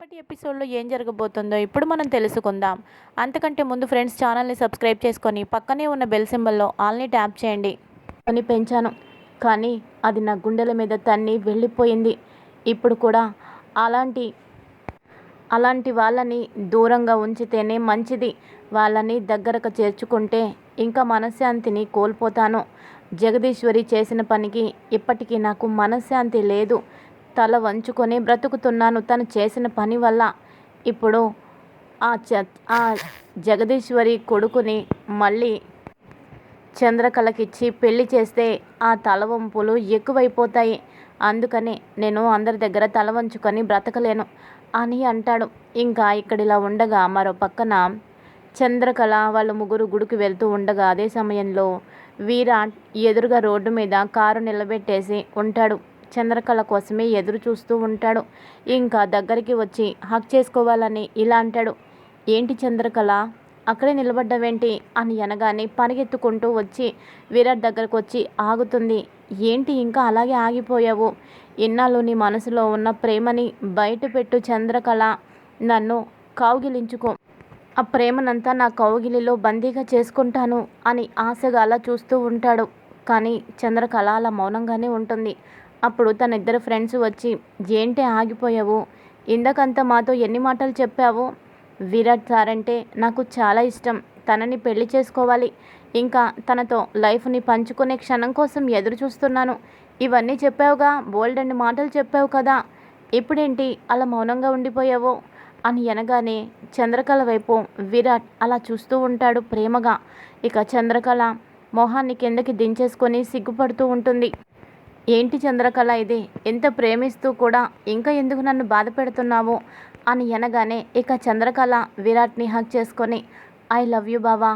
రేపటి ఎపిసోడ్లో ఏం జరగబోతుందో ఇప్పుడు మనం తెలుసుకుందాం. అంతకంటే ముందు ఫ్రెండ్స్ ఛానల్ని సబ్స్క్రైబ్ చేసుకొని పక్కనే ఉన్న బెల్ సింబల్లో ఆల్ని ట్యాప్ చేయండి. అని పెంచాను. కానీ అది నా గుండెల మీద తన్ని వెళ్ళిపోయింది. ఇప్పుడు కూడా అలాంటి అలాంటి వాళ్ళని దూరంగా ఉంచితేనే మంచిది. వాళ్ళని దగ్గరకు చేర్చుకుంటే ఇంకా మనశ్శాంతిని కోల్పోతాను. జగదీశ్వరి చేసిన పనికి ఇప్పటికీ నాకు మనశ్శాంతి లేదు. తల వంచుకొని బ్రతుకుతున్నాను. తను చేసిన పని వల్ల ఇప్పుడు ఆ చ ఆ జగదీశ్వరి కొడుకుని మళ్ళీ చంద్రకళకిచ్చి పెళ్ళి చేస్తే ఆ తల వంపులు ఎక్కువైపోతాయి. అందుకని నేను అందరి దగ్గర తల వంచుకొని బ్రతకలేను అని అంటాడు. ఇంకా ఇక్కడ ఇలా ఉండగా మరో పక్కన చంద్రకళ వాళ్ళ ముగ్గురు గుడికి వెళ్తూ ఉండగా అదే సమయంలో వీరాట్ ఎదురుగా రోడ్డు మీద కారు నిలబెట్టేసి ఉంటాడు. చంద్రకళ కోసమే ఎదురు చూస్తూ ఉంటాడు. ఇంకా దగ్గరికి వచ్చి హక్ చేసుకోవాలని ఇలా అంటాడు. ఏంటి చంద్రకళ? అక్కడే నిలబడ్డావేంటి అని అనగానే పరిగెత్తుకుంటూ వచ్చి విరాట్ దగ్గరకు వచ్చి ఆగుతుంది. ఏంటి ఇంకా అలాగే ఆగిపోయావు? ఇన్నాళ్ళు నీ మనసులో ఉన్న ప్రేమని బయటపెట్టు చంద్రకళ. నన్ను కౌగిలించుకో. ఆ ప్రేమనంతా నా కౌగిలిలో బందీగా చేసుకుంటాను అని ఆశగా అలా చూస్తూ ఉంటాడు. కానీ చంద్రకళ అలా మౌనంగానే ఉంటుంది. అప్పుడు తన ఇద్దరు ఫ్రెండ్స్ వచ్చి ఏంటి ఆగిపోయావు? ఇందకంతా మాతో ఎన్ని మాటలు చెప్పావు? విరాట్ సార్ అంటే నాకు చాలా ఇష్టం. తనని పెళ్ళి చేసుకోవాలి. ఇంకా తనతో లైఫ్ని పంచుకునే క్షణం కోసం ఎదురు చూస్తున్నాను. ఇవన్నీ చెప్పావుగా? బోల్డ్ అండ్ మాటలు చెప్పావు కదా. ఇప్పుడేంటి? అలా మౌనంగా ఉండిపోయావో? అని అనగానే చంద్రకళ వైపు విరాట్ అలా చూస్తూ ఉంటాడు ప్రేమగా. ఇక చంద్రకళ మొహాన్ని కిందకి దించేసుకొని సిగ్గుపడుతూ ఉంటుంది. ఏంటి చంద్రకళ ఇది? ఎంత ప్రేమిస్తూ కూడా ఇంకా ఎందుకు నన్ను బాధ పెడుతున్నావు? అని అనగానే ఇక చంద్రకళ విరాట్ని హక్ చేసుకొని ఐ లవ్ యూ బావా.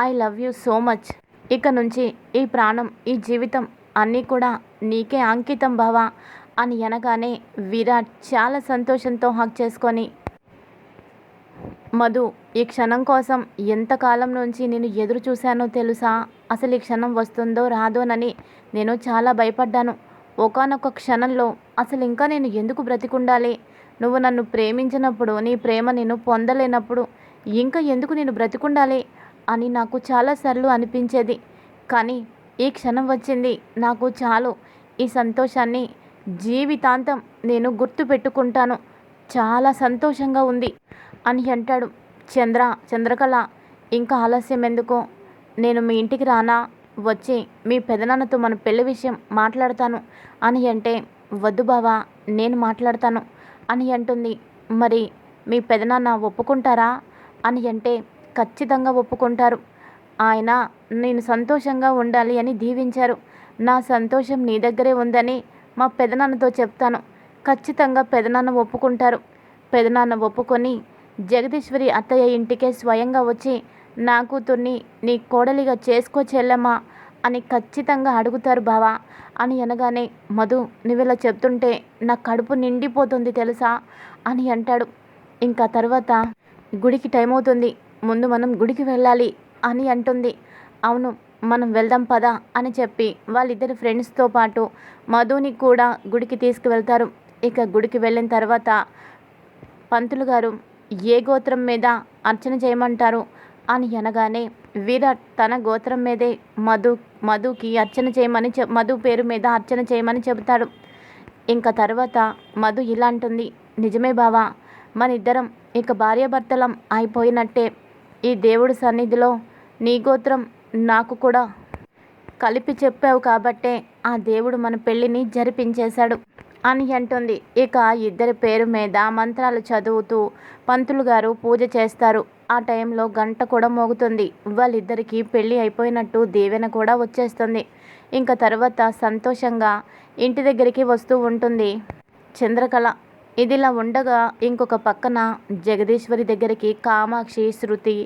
I love you so much ఇక నుంచి ఈ ప్రాణం ఈ జీవితం అన్నీ కూడా నీకే అంకితం బావా అని అనగానే విరాట్ చాలా సంతోషంతో హక్ చేసుకొని మధు ఈ క్షణం కోసం ఎంతకాలం నుంచి నేను ఎదురు చూశానో తెలుసా? అసలు ఈ క్షణం వస్తుందో రాదోనని నేను చాలా భయపడ్డాను. ఒకానొక క్షణంలో అసలు ఇంకా నేను ఎందుకు బ్రతికుండాలి? నువ్వు నన్ను ప్రేమించినప్పుడు నీ ప్రేమ నేను పొందలేనప్పుడు ఇంకా ఎందుకు నేను బ్రతికుండాలి? అని నాకు చాలాసార్లు అనిపించేది. కానీ ఈ క్షణం వచ్చింది నాకు చాలు. ఈ సంతోషాన్ని జీవితాంతం నేను గుర్తు పెట్టుకుంటాను చాలా సంతోషంగా ఉంది. అని అంటాడు. చంద్ర చంద్రకళ ఇంకా ఆలస్యం ఎందుకు? నేను మీ ఇంటికి రానా? వచ్చి మీ పెదనాన్నతో మన పెళ్ళి విషయం మాట్లాడతాను. అని అంటే వద్దు బావా నేను మాట్లాడతాను. అని అంటుంది. మరి మీ పెదనాన్న ఒప్పుకుంటారా? అని అంటే ఖచ్చితంగా ఒప్పుకుంటారు. ఆయన నేను సంతోషంగా ఉండాలి అని దీవించారు. నా సంతోషం నీ దగ్గరే ఉందని మా పెదనాన్నతో చెప్తాను. ఖచ్చితంగా పెదనాన్న ఒప్పుకుంటారు. పెదనాన్న ఒప్పుకొని జగదీశ్వరి అత్తయ్య ఇంటికే స్వయంగా వచ్చి నా కూతుర్ని నీ కోడలిగా చేసుకో చెల్లమ్మా అని ఖచ్చితంగా అడుగుతారు బావా అని అనగానే మధు నువ్వు ఇలా చెప్తుంటే నా కడుపు నిండిపోతుంది తెలుసా అని అంటాడు. ఇంకా తర్వాత గుడికి టైం అవుతుంది ముందు మనం గుడికి వెళ్ళాలి అని అంటుంది. అవును మనం వెళ్దాం పదా అని చెప్పి వాళ్ళిద్దరి ఫ్రెండ్స్తో పాటు మధుని కూడా గుడికి తీసుకువెళ్తారు. ఇక గుడికి వెళ్ళిన తర్వాత పంతులు గారు ఏ గోత్రం మీద అర్చన చేయమంటారు? అని అనగానే విరాట్ తన గోత్రం మీదే మధు మధుకి అర్చన చేయమని చె మధు పేరు మీద అర్చన చేయమని చెబుతాడు. ఇంకా తర్వాత మధు ఇలా అంటుంది నిజమే బావా మన ఇద్దరం ఇక భార్యాభర్తలం అయిపోయినట్టే. ఈ దేవుడి సన్నిధిలో నీ గోత్రం నాకు కూడా కలిపి చెప్పావు కాబట్టే ఆ దేవుడు మన పెళ్ళిని జరిపించేశాడు. అని అంటుంది. ఇక ఇద్దరి పేరు మీద మంత్రాలు చదువుతూ పంతులు గారు పూజ చేస్తారు. ఆ టైంలో గంట కూడా మోగుతుంది. వాళ్ళిద్దరికీ పెళ్ళి అయిపోయినట్టు దీవెన కూడా వచ్చేస్తుంది. ఇంకా తర్వాత సంతోషంగా ఇంటి దగ్గరికి వస్తూ ఉంటుంది చంద్రకళ. ఇదిలా ఉండగా ఇంకొక పక్కన జగదీశ్వరి దగ్గరికి కామాక్షి శృతి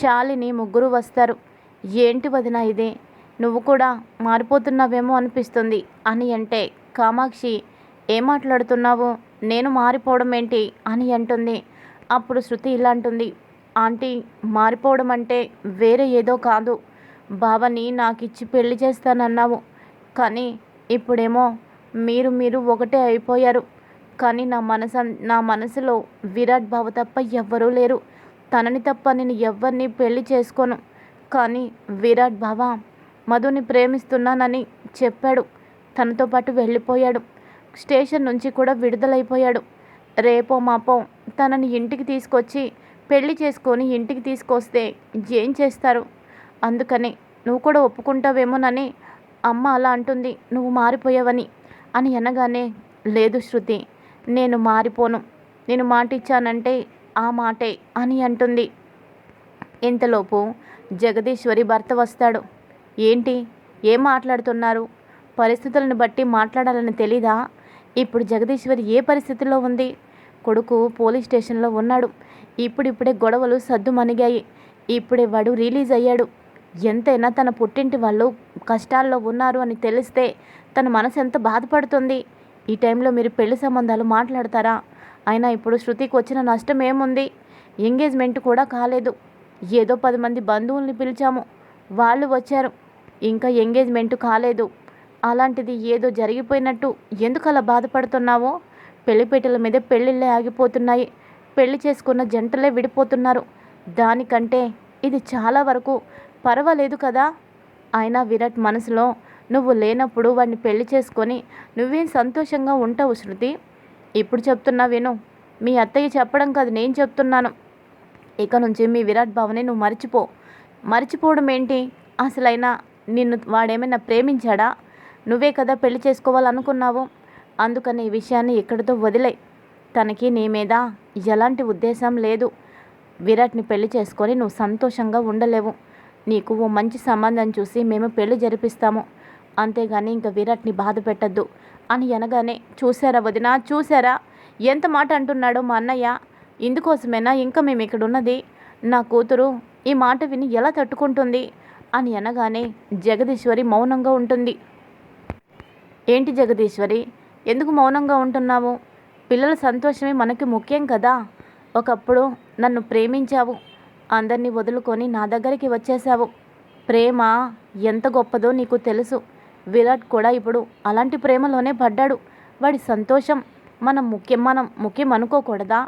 శాలిని ముగ్గురు వస్తారు. ఏంటి వదిన ఇది? నువ్వు కూడా మారిపోతున్నావేమో అనిపిస్తుంది అని అంటే కామాక్షి ఏం మాట్లాడుతున్నావు? నేను మారిపోవడం ఏంటి? అని అంటుంది. అప్పుడు శృతి ఇలా అంటుంది. ఆంటీ మారిపోవడం అంటే వేరే ఏదో కాదు. బావని నాకు ఇచ్చి పెళ్ళి చేస్తానన్నావు. కానీ ఇప్పుడేమో మీరు మీరు ఒకటే అయిపోయారు. కానీ నా మనసు నా మనసులో విరాట్ బాబు తప్ప ఎవ్వరూ లేరు. తనని తప్ప నేను ఎవరిని పెళ్ళి చేసుకోను. కానీ విరాట్ బావ మధుని ప్రేమిస్తున్నానని చెప్పాడు. తనతో పాటు వెళ్ళిపోయాడు. స్టేషన్ నుంచి కూడా విడుదలైపోయాడు. రేపో మాపో తనని ఇంటికి తీసుకొచ్చి పెళ్ళి చేసుకొని ఇంటికి తీసుకొస్తే ఏం చేస్తారు? అందుకని నువ్వు కూడా ఒప్పుకుంటావేమోనని అమ్మ అలా అంటుంది. నువ్వు మారిపోయావని అని అనగానే లేదు శృతి నేను మారిపోను. నేను మాట ఇచ్చానంటే ఆ మాటే అని అంటుంది. ఇంతలోపు జగదీశ్వరి భర్త వస్తాడు. ఏంటి? ఏం మాట్లాడుతున్నారు? పరిస్థితులను బట్టి మాట్లాడాలని తెలీదా? ఇప్పుడు జగదీశ్వరి ఏ పరిస్థితిలో ఉంది? కొడుకు పోలీస్ స్టేషన్లో ఉన్నాడు. ఇప్పుడిప్పుడే గొడవలు సద్దుమణిగాయి. ఇప్పుడే వాడు రిలీజ్ అయ్యాడు. ఎంతైనా తన పుట్టింటి వాళ్ళు కష్టాల్లో ఉన్నారు అని తెలిస్తే తన మనసు ఎంత బాధపడుతుంది? ఈ టైంలో మీరు పెళ్ళి సంబంధాలు మాట్లాడతారా? అయినా ఇప్పుడు శృతికి వచ్చిన నష్టం ఏముంది? ఎంగేజ్మెంట్ కూడా కాలేదు. ఏదో పది మంది బంధువుల్ని పిలిచాము. వాళ్ళు వచ్చారు. ఇంకా ఎంగేజ్మెంట్ కాలేదు. అలాంటిది ఏదో జరిగిపోయినట్టు ఎందుకు అలా బాధపడుతున్నావో? పెళ్ళిపేటల మీద పెళ్ళిళ్ళే ఆగిపోతున్నాయి. పెళ్ళి చేసుకున్న జంటలే విడిపోతున్నారు. దానికంటే ఇది చాలా వరకు పర్వాలేదు కదా? అయినా విరాట్ మనసులో నువ్వు లేనప్పుడు వాడిని పెళ్ళి చేసుకొని నువ్వేం సంతోషంగా ఉంటావు శృతి? ఇప్పుడు చెప్తున్నా విను. మీ అత్తయ్య చెప్పడం కాదు నేను చెప్తున్నాను. ఇక నుంచి మీ విరాట్ భావని నువ్వు మర్చిపో. మర్చిపోవడం ఏంటి? అసలైనా నిన్ను వాడేమైనా ప్రేమించాడా? నువ్వే కదా పెళ్ళి చేసుకోవాలనుకున్నావు. అందుకని ఈ విషయాన్ని ఇక్కడితో వదిలే తనకి నీ మీద ఎలాంటి ఉద్దేశం లేదు. విరాట్ని పెళ్ళి చేసుకొని నువ్వు సంతోషంగా ఉండలేవు. నీకు ఓ మంచి సంబంధం చూసి మేము పెళ్ళి జరిపిస్తాము. అంతేగాని ఇంకా విరాట్ని బాధ పెట్టద్దు. అని అనగానే చూసారా వదినా చూసారా ఎంత మాట అంటున్నాడో మా అన్నయ్య. ఇందుకోసమేనా ఇంకా మేము ఇక్కడ ఉన్నది నా కూతురు ఈ మాట విని ఎలా తట్టుకుంటుంది? అని అనగానే జగదీశ్వరి మౌనంగా ఉంటుంది. ఏంటి జగదీశ్వరి? ఎందుకు మౌనంగా ఉంటున్నావు? పిల్లల సంతోషమే మనకి ముఖ్యం కదా. ఒకప్పుడు నన్ను ప్రేమించావు. అందరినీ వదులుకొని నా దగ్గరికి వచ్చేసావు ప్రేమ ఎంత గొప్పదో నీకు తెలుసు. విరాట్ కూడా ఇప్పుడు అలాంటి ప్రేమలోనే పడ్డాడు. వాడి సంతోషం మనం ముఖ్యం మనం ముఖ్యం అనుకోకూడదా?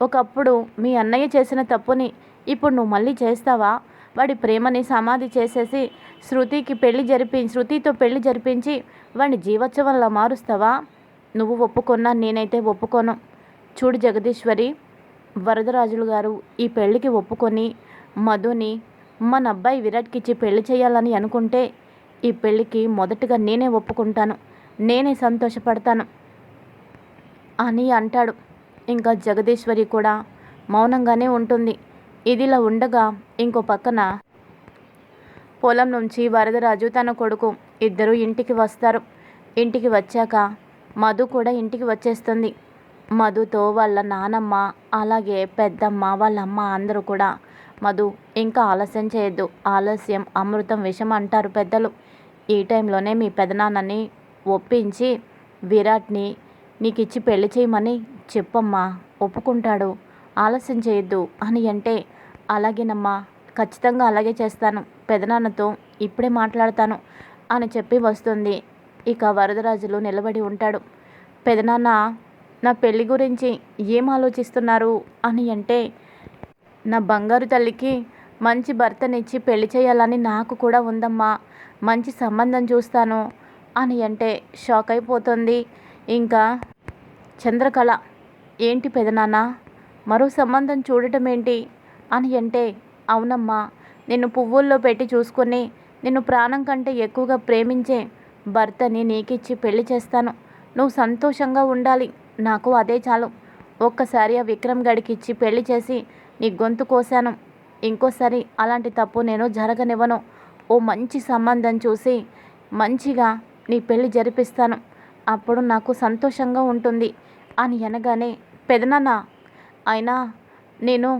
ఒకప్పుడు మీ అన్నయ్య చేసిన తప్పుని ఇప్పుడు నువ్వు మళ్ళీ చేస్తావా? వాడి ప్రేమని సమాధి చేసేసి శృతికి పెళ్ళి జరిపి శృతితో పెళ్ళి జరిపించి వాడిని జీవోత్సవంలా మారుస్తావా? నువ్వు ఒప్పుకున్నా నేనైతే ఒప్పుకోను. చూడు జగదీశ్వరి వరదరాజులు గారు ఈ పెళ్ళికి ఒప్పుకొని మధుని మన అబ్బాయి విరాట్కి ఇచ్చి పెళ్ళి చేయాలని అనుకుంటే ఈ పెళ్ళికి మొదటగా నేనే ఒప్పుకుంటాను. నేనే సంతోషపడతాను అని అంటాడు. ఇంకా జగదీశ్వరి కూడా మౌనంగానే ఉంటుంది. ఇదిలా ఉండగా ఇంకో పక్కన పొలం నుంచి వరదరాజు తన కొడుకు ఇద్దరు ఇంటికి వస్తారు. ఇంటికి వచ్చాక మధు కూడా ఇంటికి వచ్చేస్తుంది. మధుతో వాళ్ళ నానమ్మ అలాగే పెద్దమ్మ వాళ్ళ అమ్మ అందరూ కూడా మధు ఇంకా ఆలస్యం చేయొద్దు. ఆలస్యం అమృతం విషం అంటారు పెద్దలు. ఈ టైంలోనే మీ పెదనాన్నని ఒప్పించి విరాట్ని నీకు ఇచ్చి పెళ్ళి చేయమని చెప్పమ్మా. ఒప్పుకుంటాడు. ఆలస్యం చేయొద్దు అని అంటే అలాగేనమ్మా ఖచ్చితంగా అలాగే చేస్తాను. పెదనాన్నతో ఇప్పుడే మాట్లాడతాను అని చెప్పి వస్తుంది. ఇక వరదరాజులు నిలబడి ఉంటాడు. పెదనాన్న నా పెళ్ళి గురించి ఏం ఆలోచిస్తున్నారు? అని అంటే నా బంగారు తల్లికి మంచి భర్తనిచ్చి పెళ్ళి చేయాలని నాకు కూడా ఉందమ్మా. మంచి సంబంధం చూస్తాను అని అంటే షాక్ అయిపోతుంది. ఇంకా చంద్రకళ ఏంటి పెదనాన్న? మరో సంబంధం చూడటం ఏంటి అని అంటే అవునమ్మా నిన్ను పువ్వుల్లో పెట్టి చూసుకొని నిన్ను ప్రాణం కంటే ఎక్కువగా ప్రేమించే భర్తని నీకిచ్చి పెళ్ళి చేస్తాను. నువ్వు సంతోషంగా ఉండాలి. నాకు అదే చాలు. ఒక్కసారి ఆ విక్రమ్ గడికి ఇచ్చి పెళ్ళి చేసి నీ గొంతు కోశాను. ఇంకోసారి అలాంటి తప్పు నేను జరగనివ్వను. ఓ మంచి సంబంధం చూసి మంచిగా నీ పెళ్ళి జరిపిస్తాను. అప్పుడు నాకు సంతోషంగా ఉంటుంది అని అనగానే పెదనాన్న అయినా నేను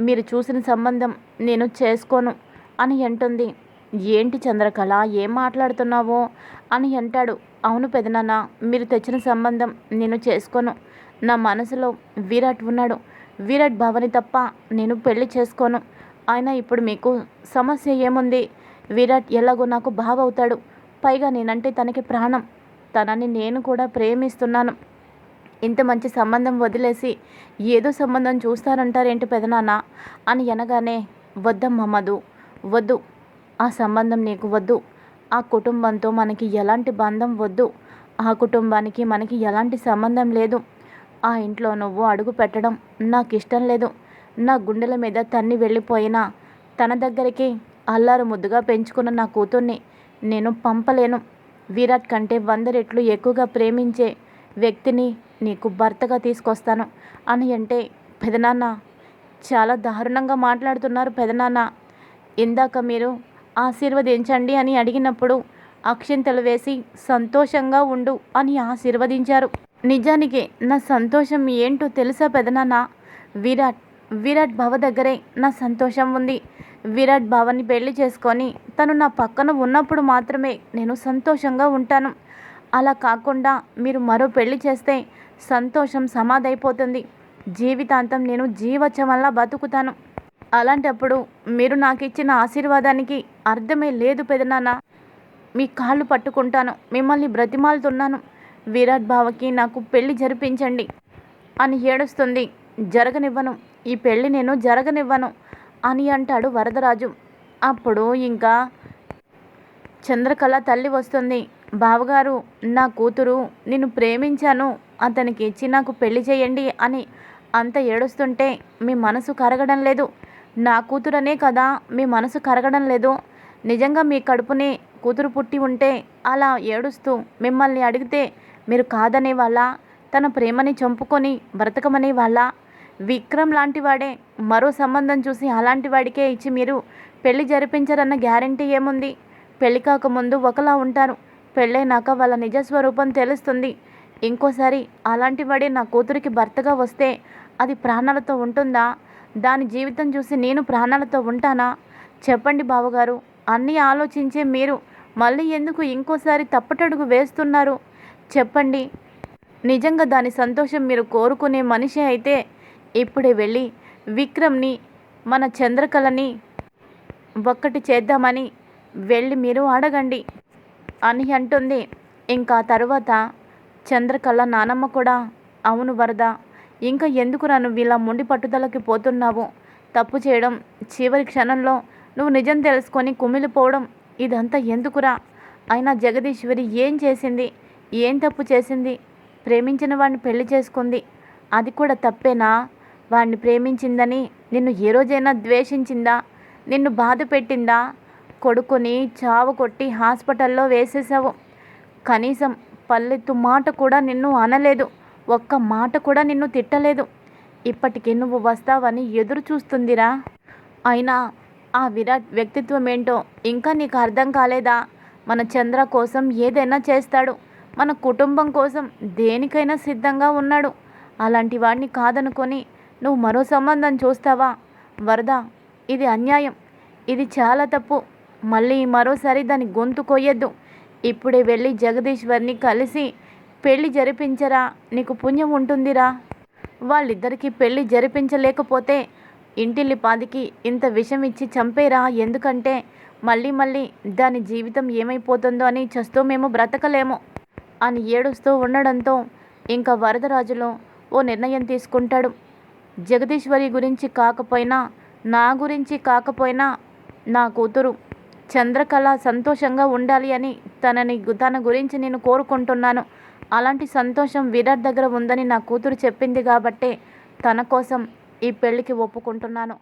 మీరు చూసిన సంబంధం నేను చేసుకోను అని అంటుంది. ఏంటి చంద్రకళ ఏం మాట్లాడుతున్నావో అని అంటాడు. అవును పెదనాన్న మీరు తెచ్చిన సంబంధం నేను చేసుకోను. నా మనసులో విరాట్ ఉన్నాడు. విరాట్ భవని తప్ప నేను పెళ్ళి చేసుకోను. ఆయన ఇప్పుడు మీకు సమస్య ఏముంది? విరాట్ ఎలాగో నాకు బావ అవుతాడు పైగా నేనంటే తనకి ప్రాణం. తనని నేను కూడా ప్రేమిస్తున్నాను. ఇంత మంచి సంబంధం వదిలేసి ఏదో సంబంధం చూస్తారంటారేంటి పెదనాన్న? అని అనగానే వద్దమ్మా మధు వద్దు. ఆ సంబంధం నీకు వద్దు. ఆ కుటుంబంతో మనకి ఎలాంటి బంధం వద్దు. ఆ కుటుంబానికి మనకి ఎలాంటి సంబంధం లేదు. ఆ ఇంట్లో నువ్వు అడుగు పెట్టడం నాకు ఇష్టం లేదు. నా గుండెల మీద తన్ని వెళ్ళిపోయినా తన దగ్గరికి అల్లారు ముద్దుగా పెంచుకున్న నా కూతుర్ని నేను పంపలేను. విరాట్ కంటే వంద రెట్లు ఎక్కువగా ప్రేమించే వ్యక్తిని నీకు భర్తగా తీసుకొస్తాను. అని అంటే పెదనాన్న చాలా దారుణంగా మాట్లాడుతున్నారు పెదనాన్న. ఇందాక మీరు ఆశీర్వదించండి అని అడిగినప్పుడు అక్షింతలు వేసి సంతోషంగా ఉండు అని ఆశీర్వదించారు. నిజానికి నా సంతోషం ఏంటో తెలుసా పెదనాన్న? విరాట్ విరాట్ భవ దగ్గరే నా సంతోషం ఉంది. విరాట్ భవని పెళ్ళి చేసుకొని తను నా పక్కన ఉన్నప్పుడు మాత్రమే నేను సంతోషంగా ఉంటాను. అలా కాకుండా మీరు మరో పెళ్ళి చేస్తే సంతోషం సమాధైపోతుంది. జీవితాంతం నేను జీవచమల్లా బతుకుతాను. అలాంటప్పుడు మీరు నాకు ఇచ్చిన ఆశీర్వాదానికి అర్థమే లేదు పెదనాన్న. మీ కాళ్ళు పట్టుకుంటాను. మిమ్మల్ని బ్రతిమాలుతున్నాను. విరాట్ బావకి నాకు పెళ్ళి జరిపించండి. అని ఏడుస్తుంది. జరగనివ్వను. ఈ పెళ్ళి నేను జరగనివ్వను అని అంటాడు వరదరాజు. అప్పుడు ఇంకా చంద్రకళ తల్లి వస్తుంది. బావగారు నా కూతురు నిన్ను ప్రేమించాను. అతనికి ఇచ్చి నాకు పెళ్ళి చేయండి అని అంత ఏడుస్తుంటే మీ మనసు కరగడం లేదు. నా కూతురనే కదా మీ మనసు కరగడం లేదు. నిజంగా మీ కడుపుని కూతురు పుట్టి ఉంటే అలా ఏడుస్తూ మిమ్మల్ని అడిగితే మీరు కాదనే వాళ్ళ తన ప్రేమని చంపుకొని బ్రతకమనే వాళ్ళ విక్రమ్ లాంటి వాడే మరో సంబంధం చూసి అలాంటి వాడికే ఇచ్చి మీరు పెళ్ళి జరిపించరన్న గ్యారంటీ ఏముంది? పెళ్ళి కాకముందు ఒకలా ఉంటారు. పెళ్ళైనాక వాళ్ళ నిజస్వరూపం తెలుస్తుంది. ఇంకోసారి అలాంటి వాడే నా కూతురికి భర్తగా వస్తే అది ప్రాణాలతో ఉంటుందా? దాని జీవితం చూసి నేను ప్రాణాలతో ఉంటానా? చెప్పండి బావగారు. అన్నీ ఆలోచించే మీరు మళ్ళీ ఎందుకు ఇంకోసారి తప్పటడుగు వేస్తున్నారు? చెప్పండి. నిజంగా దాని సంతోషం మీరు కోరుకునే మనిషి అయితే ఇప్పుడే వెళ్ళి విక్రమ్ని మన చంద్రకళని ఒక్కటి చేద్దామని వెళ్ళి మీరు అడగండి. అని అంటుంది. ఇంకా తర్వాత చంద్రకళ నానమ్మ కూడా అవును వరద ఇంకా ఎందుకు నన్ను ఇలా మొండి పట్టుదలకి పోతున్నావు? తప్పు చేయడం చివరి క్షణంలో నువ్వు నిజం తెలుసుకొని కుమిలిపోవడం ఇదంతా ఎందుకురా? అయినా జగదీశ్వరి ఏం చేసింది? ఏం తప్పు చేసింది? ప్రేమించిన వాడిని పెళ్ళి చేసుకుంది. అది కూడా తప్పేనా? వాడిని ప్రేమించిందని నిన్ను ఏ రోజైనా ద్వేషించిందా? నిన్ను బాధ పెట్టిందా? కొడుకుని చావు కొట్టి హాస్పిటల్లో వేసేసావు కనీసం పల్లెత్తు మాట కూడా నిన్ను అనలేదు. ఒక్క మాట కూడా నిన్ను తిట్టలేదు. ఇప్పటికి నువ్వు వస్తావని ఎదురు చూస్తుందిరా. అయినా ఆ విరాట్ వ్యక్తిత్వం ఏంటో ఇంకా నీకు అర్థం కాలేదా? మన చంద్ర కోసం ఏదైనా చేస్తాడు. మన కుటుంబం కోసం దేనికైనా సిద్ధంగా ఉన్నాడు. అలాంటి వాడిని కాదనుకొని నువ్వు మరో సంబంధం చూస్తావా? వరద ఇది అన్యాయం. ఇది చాలా తప్పు. మళ్ళీ మరోసారి దాని గొంతు కొయ్యొద్దు. ఇప్పుడే వెళ్ళి జగదీశ్వర్ని కలిసి పెళ్ళి జరిపించరా? నీకు పుణ్యం ఉంటుందిరా. వాళ్ళిద్దరికీ పెళ్ళి జరిపించలేకపోతే ఇంటిల్లి పాదికి ఇంత విషం ఇచ్చి చంపేరా? ఎందుకంటే మళ్ళీ మళ్ళీ దాని జీవితం ఏమైపోతుందో అని చస్తూ మేము బ్రతకలేము అని ఏడుస్తూ ఉండడంతో ఇంకా వరదరాజులో ఓ నిర్ణయం తీసుకుంటాడు. జగదీశ్వరి గురించి కాకపోయినా నా గురించి కాకపోయినా నా కూతురు చంద్రకళ సంతోషంగా ఉండాలి అని తనని తన గురించి నేను కోరుకుంటున్నాను. అలాంటి సంతోషం విరాట్ దగ్గర ఉందని నా కూతురు చెప్పింది కాబట్టే తన కోసం ఈ పెళ్ళికి ఒప్పుకుంటున్నాను.